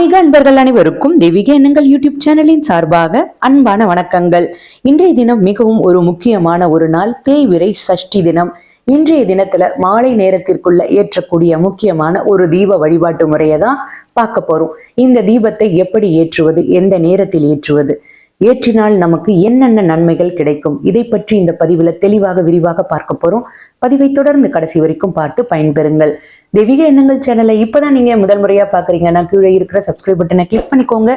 ஆன்மீக அன்பர்கள் அனைவருக்கும் தெய்வீக எண்ணங்கள் யூடியூப் சேனலின் சார்பாக அன்பான வணக்கங்கள். இன்றைய தினம் மிகவும் ஒரு முக்கியமான ஒரு நாள் தேய்விரை சஷ்டி தினம். இன்றைய தினத்துல மாலை நேரத்திற்குள்ள ஏற்றக்கூடிய முக்கியமான ஒரு தீப வழிபாட்டு முறையை தான் பார்க்க போறோம். இந்த தீபத்தை எப்படி ஏற்றுவது எந்த நேரத்தில் ஏற்றுவது ஏற்றினால் நமக்கு என்னென்ன நன்மைகள் கிடைக்கும்? இதை பற்றி இந்த பதிவுல தெளிவாக விரிவாக பார்க்க போறோம். பதிவை தொடர்ந்து கடைசி வரைக்கும் பார்த்து பயன்பெறுங்கள். தெய்வீக எண்ணங்கள் சேனலை இப்பதான் நீங்க முதல் முறையா பாக்குறீங்கன்னா கீழே இருக்கிற சப்ஸ்கிரைப் பட்டனை கிளிக் பண்ணிக்கோங்க.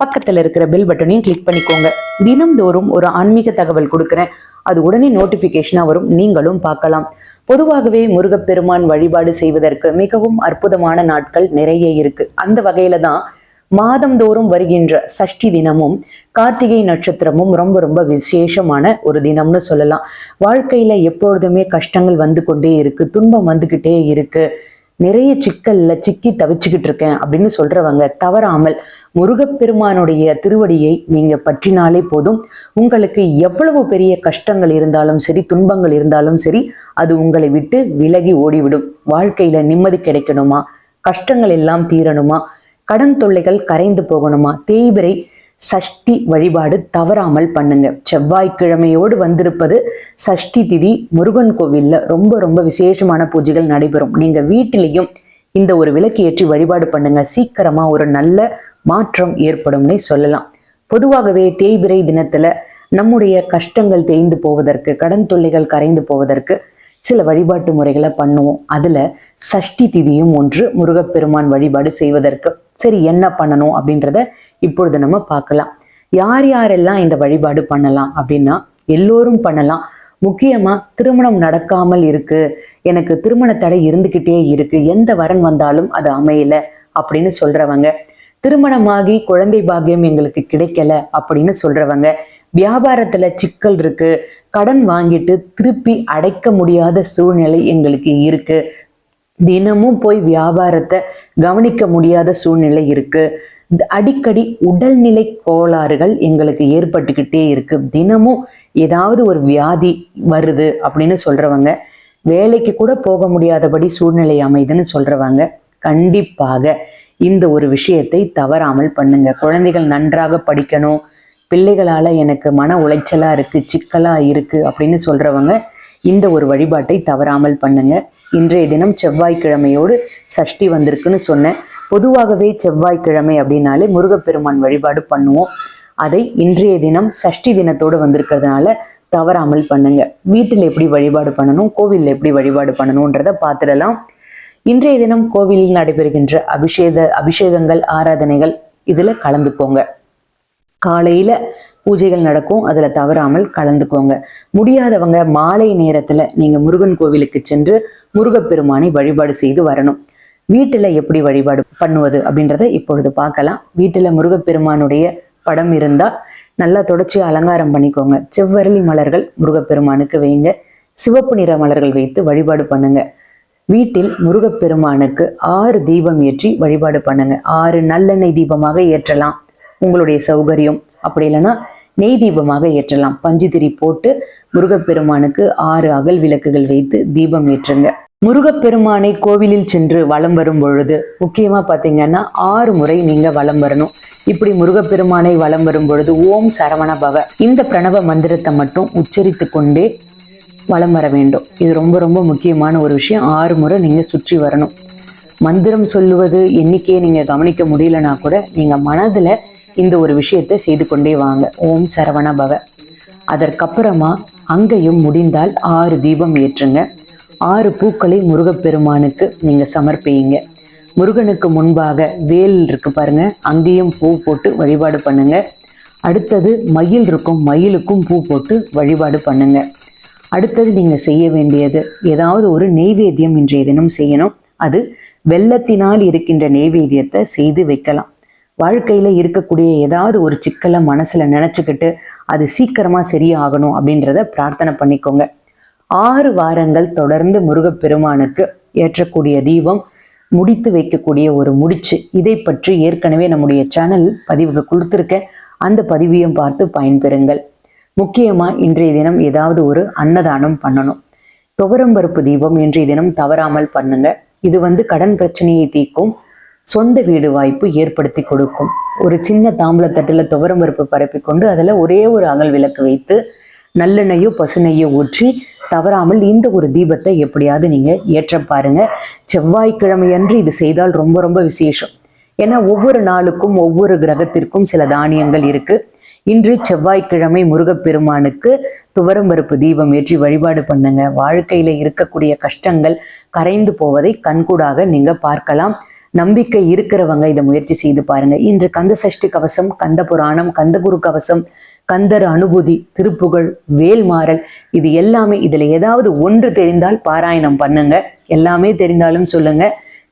பக்கத்துல இருக்கிற பெல் பட்டனையும் கிளிக் பண்ணிக்கோங்க. தினம்தோறும் ஒரு ஆன்மீக தகவல் கொடுக்குறேன். அது உடனே நோட்டிபிகேஷனா வரும். நீங்களும் பார்க்கலாம். பொதுவாகவே முருகப்பெருமான் வழிபாடு செய்வதற்கு மிகவும் அற்புதமான நாட்கள் நிறைய இருக்கு. அந்த வகையில தான் மாதந்தோறும் வருகின்ற சஷ்டி தினமும் கார்த்திகை நட்சத்திரமும் ரொம்ப ரொம்ப விசேஷமான ஒரு தினம்னு சொல்லலாம். வாழ்க்கையில எப்பொழுதுமே கஷ்டங்கள் வந்து கொண்டே இருக்கு துன்பம் வந்துகிட்டே இருக்கு. நிறைய சிக்கல்ல சிக்கி தவிச்சுக்கிட்டு இருக்கேன் அப்படின்னு சொல்றவங்க தவறாமல் முருகப்பெருமானுடைய திருவடியை நீங்க பற்றினாலே போதும். உங்களுக்கு எவ்வளவு பெரிய கஷ்டங்கள் இருந்தாலும் சரி துன்பங்கள் இருந்தாலும் சரி அது உங்களை விட்டு விலகி ஓடிவிடும். வாழ்க்கையில நிம்மதி கிடைக்கணுமா? கஷ்டங்கள் எல்லாம் தீரணுமா? கடன் தொல்லைகள் கரைந்து போகணுமா? தேய்பிரை சஷ்டி வழிபாடு தவறாமல் பண்ணுங்க. செவ்வாய்க்கிழமையோடு வந்திருப்பது சஷ்டி திதி. முருகன் கோவில்ல ரொம்ப ரொம்ப விசேஷமான பூஜைகள் நடைபெறும். நீங்க வீட்டிலையும் இந்த ஒரு விளக்கு ஏற்றி வழிபாடு பண்ணுங்க. சீக்கிரமா ஒரு நல்ல மாற்றம் ஏற்படும்னே சொல்லலாம். பொதுவாகவே தேய்பிரை தினத்துல நம்முடைய கஷ்டங்கள் தேய்ந்து போவதற்கு கடன் தொல்லைகள் கரைந்து போவதற்கு சில வழிபாட்டு முறைகளை பண்ணுவோம். அதுல சஷ்டி திதியும் ஒன்று முருகப்பெருமான் வழிபாடு செய்வதற்கு சரி என்ன பண்ணணும் அப்படின்றத இப்பொழுது நம்ம பார்க்கலாம். யார் யாரெல்லாம் இந்த வழிபாடு பண்ணலாம் அப்படின்னா எல்லோரும் பண்ணலாம். முக்கியமா திருமணம் நடக்காமல் இருக்கு. எனக்கு திருமண தடை இருந்துகிட்டே இருக்கு. எந்த வரன் வந்தாலும் அது அமையல அப்படின்னு சொல்றவங்க. திருமணமாகி குழந்தை பாக்கியம் எங்களுக்கு கிடைக்கல அப்படின்னு சொல்றவங்க. வியாபாரத்துல சிக்கல் இருக்கு. கடன் வாங்கிட்டு திருப்பி அடைக்க முடியாத சூழ்நிலை எங்களுக்கு இருக்கு. தினமும் போய் வியாபாரத்தை கவனிக்க முடியாத சூழ்நிலை இருக்கு. அடிக்கடி உடல்நிலை கோளாறுகள் எங்களுக்கு ஏற்பட்டுக்கிட்டே இருக்கு. தினமும் ஏதாவது ஒரு வியாதி வருது அப்படின்னு சொல்றவங்க வேலைக்கு கூட போக முடியாதபடி சூழ்நிலை அமைதுன்னு சொல்றவங்க கண்டிப்பாக இந்த ஒரு விஷயத்தை தவறாமல் பண்ணுங்க. குழந்தைகள் நன்றாக படிக்கணும். பிள்ளைகளால எனக்கு மன உளைச்சலா இருக்கு சிக்கலா இருக்கு அப்படின்னு சொல்றவங்க இந்த ஒரு வழிபாட்டை தவறாமல் பண்ணுங்க. இன்றைய தினம் செவ்வாய்க்கிழமையோடு சஷ்டி வந்திருக்குன்னு சொன்னேன். பொதுவாகவே செவ்வாய்க்கிழமை அப்படின்னாலே முருகப்பெருமான் வழிபாடு பண்ணுவோம். அதை இன்றைய தினம் சஷ்டி தினத்தோடு வந்திருக்கிறதுனால தவறாமல் பண்ணுங்க. வீட்டில் எப்படி வழிபாடு பண்ணணும் கோவிலில் எப்படி வழிபாடு பண்ணணுன்றத பார்த்துடலாம். இன்றைய தினம் கோவிலில் நடைபெறுகின்ற அபிஷேக அபிஷேகங்கள் ஆராதனைகள் இதுல கலந்துக்கோங்க. காலையில பூஜைகள் நடக்கும். அதுல தவறாமல் கலந்துக்கோங்க. முடியாதவங்க மாலை நேரத்துல நீங்க முருகன் கோவிலுக்கு சென்று முருகப்பெருமானை வழிபாடு செய்து வரணும். வீட்டுல எப்படி வழிபாடு பண்ணுவது அப்படின்றத இப்பொழுது பார்க்கலாம். வீட்டுல முருகப்பெருமானுடைய படம் இருந்தா நல்லா தொடச்சி அலங்காரம் பண்ணிக்கோங்க. செவ்வரளி மலர்கள் முருகப்பெருமானுக்கு வைங்க. சிவப்பு நிற மலர்கள் வைத்து வழிபாடு பண்ணுங்க. வீட்டில் முருகப்பெருமானுக்கு ஆறு தீபம் ஏற்றி வழிபாடு பண்ணுங்க. ஆறு நல்லெண்ணெய் தீபமாக ஏற்றலாம். உங்களுடைய சௌகரியம். அப்படி இல்லைன்னா நெய் தீபமாக ஏற்றலாம். பஞ்சுதிரி போட்டு முருகப்பெருமானுக்கு ஆறு அகல் விளக்குகள் வைத்து தீபம் ஏற்றுங்க. முருகப்பெருமானை கோவிலில் சென்று வலம் வரும் பொழுது முக்கியமா பாத்தீங்கன்னா ஆறு முறை நீங்க வலம் வரணும். இப்படி முருகப்பெருமானை வலம் வரும் பொழுது ஓம் சரவண பவ இந்த பிரணவ மந்திரத்தை மட்டும் உச்சரித்து கொண்டே வலம் வர வேண்டும். இது ரொம்ப ரொம்ப முக்கியமான ஒரு விஷயம். ஆறு முறை நீங்க சுற்றி வரணும். மந்திரம் சொல்லுவது எண்ணிக்கையை நீங்க கவனிக்க முடியலனா கூட நீங்க மனதுல இந்த ஒரு விஷயத்தை செய்து கொண்டே வாங்க. ஓம் சரவண பவ. அதற்கப்புறமா அங்கேயும் முடிந்தால் ஆறு தீபம் ஏற்றுங்க. ஆறு பூக்களை முருகப்பெருமானுக்கு நீங்க சமர்ப்பிங்க. முருகனுக்கு முன்பாக வேல் இருக்கு பாருங்க. அங்கேயும் பூ போட்டு வழிபாடு பண்ணுங்க. அடுத்தது மயில் இருக்கும். மயிலுக்கும் பூ போட்டு வழிபாடு பண்ணுங்க. அடுத்தது நீங்க செய்ய வேண்டியது ஏதாவது ஒரு நெய்வேத்தியம் இன்றைய தினம் செய்யணும். அது வெள்ளத்தினால் இருக்கின்ற நெய்வேத்தியத்தை செய்து வைக்கலாம். வாழ்க்கையில இருக்கக்கூடிய ஏதாவது ஒரு சிக்கலை மனசுல நினச்சிக்கிட்டு அது சீக்கிரமா சரியாகணும் அப்படின்றத பிரார்த்தனை பண்ணிக்கோங்க. ஆறு வாரங்கள் தொடர்ந்து முருகப்பெருமானுக்கு ஏற்றக்கூடிய தீபம் முடித்து வைக்கக்கூடிய ஒரு முடிச்சு. இதை பற்றி ஏற்கனவே நம்முடைய சேனல் பதிவுக்கு கொடுத்துருக்கேன். அந்த பதிவையும் பார்த்து பயன்பெறுங்கள். முக்கியமா இன்றைய தினம் ஏதாவது ஒரு அன்னதானம் பண்ணணும். துவரம்பருப்பு தீபம் இன்றைய தினம் தவறாமல் பண்ணுங்க. இது வந்து கடன் பிரச்சனையை தீர்க்கும். சொந்த வீடு வாய்ப்பு ஏற்படுத்தி கொடுக்கும். ஒரு சின்ன தாம்பளத்தட்டுல துவரம் பருப்பு பரப்பி கொண்டு அதில் ஒரே ஒரு அகல் விளக்கு வைத்து நல்லெண்ணெயோ பசுநெய்யோ ஊற்றி தவறாமல் இந்த ஒரு தீபத்தை எப்படியாவது நீங்கள் ஏற்ற பாருங்க. செவ்வாய்க்கிழமையன்று இது செய்தால் ரொம்ப ரொம்ப விசேஷம். ஏன்னா ஒவ்வொரு நாளுக்கும் ஒவ்வொரு கிரகத்திற்கும் சில தானியங்கள் இருக்கு. இன்று செவ்வாய்க்கிழமை முருகப்பெருமானுக்கு துவரம்பருப்பு தீபம் ஏற்றி வழிபாடு பண்ணுங்க. வாழ்க்கையில இருக்கக்கூடிய கஷ்டங்கள் கரைந்து போவதை கண்கூடாக நீங்க பார்க்கலாம். நம்பிக்கை இருக்கிறவங்க இதை முயற்சி செய்து பாருங்க. இன்று கந்த சஷ்டி கவசம் கந்த புராணம் கந்தகுரு கவசம் கந்தர் அனுபூதி திருப்புகழ் வேல்மாறல் இது எல்லாமே இதுல ஏதாவது ஒன்று தெரிந்தால் பாராயணம் பண்ணுங்க. எல்லாமே தெரிந்தாலும் சொல்லுங்க.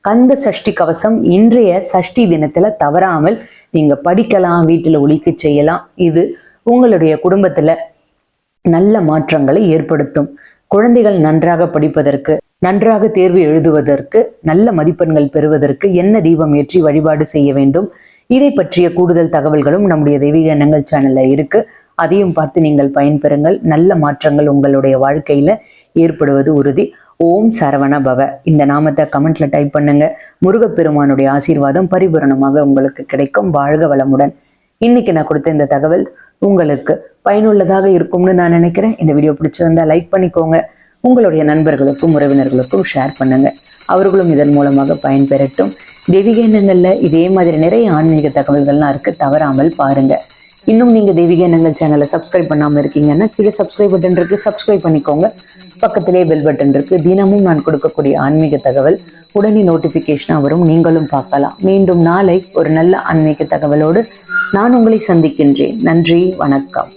கந்த சஷ்டி கவசம் இன்றைய சஷ்டி தினத்துல தவறாமல் நீங்க படிக்கலாம் வீட்டுல ஒழிக்க செய்யலாம். இது உங்களுடைய குடும்பத்துல நல்ல மாற்றங்களை ஏற்படுத்தும். குழந்தைகள் நன்றாக படிப்பதற்கு நன்றாக தேர்வு எழுதுவதற்கு நல்ல மதிப்பெண்கள் பெறுவதற்கு என்ன தீபம் ஏற்றி வழிபாடு செய்ய வேண்டும்? இதை பற்றிய கூடுதல் தகவல்களும் நம்முடைய தெய்வீக எண்ணங்கள் சேனல்ல இருக்கு. அதையும் பார்த்து நீங்கள் பயன்பெறுங்கள். நல்ல மாற்றங்கள் உங்களுடைய வாழ்க்கையில ஏற்படுவது உறுதி. ஓம் சரவண பவ. இந்த நாமத்தை கமெண்ட்ல டைப் பண்ணுங்க. முருகப்பெருமானுடைய ஆசீர்வாதம் பரிபூரணமாக உங்களுக்கு கிடைக்கும். வாழ்க வளமுடன். இன்னைக்கு நான் கொடுத்த இந்த தகவல் உங்களுக்கு பயனுள்ளதாக இருக்கும்னு நான் நினைக்கிறேன். இந்த வீடியோ பிடிச்சிருந்தா லைக் பண்ணிக்கோங்க. உங்களுடைய நண்பர்களுக்கும் உறவினர்களுக்கும் ஷேர் பண்ணுங்க. அவர்களும் இதன் மூலமாக பயன்பெறட்டும். தெய்வீக இதே மாதிரி நிறைய ஆன்மீக தகவல்கள்லாம் இருக்கு. தவறாமல் பாருங்க. இன்னும் நீங்க தெய்வீக எண்ணங்கள் சேனலை சப்ஸ்கிரைப் பண்ணாம இருக்கீங்கன்னா கீழே சப்ஸ்கிரைப் பட்டன் இருக்கு. சப்ஸ்கிரைப் பண்ணிக்கோங்க. பக்கத்திலே பெல் பட்டன் இருக்கு. தினமும் நான் கொடுக்கக்கூடிய ஆன்மீக தகவல் உடனே நோட்டிபிகேஷனா வரும். நீங்களும் பார்க்கலாம். மீண்டும் நாளை ஒரு நல்ல ஆன்மீக தகவலோடு நான் உங்களை சந்திக்கின்றேன். நன்றி. வணக்கம்.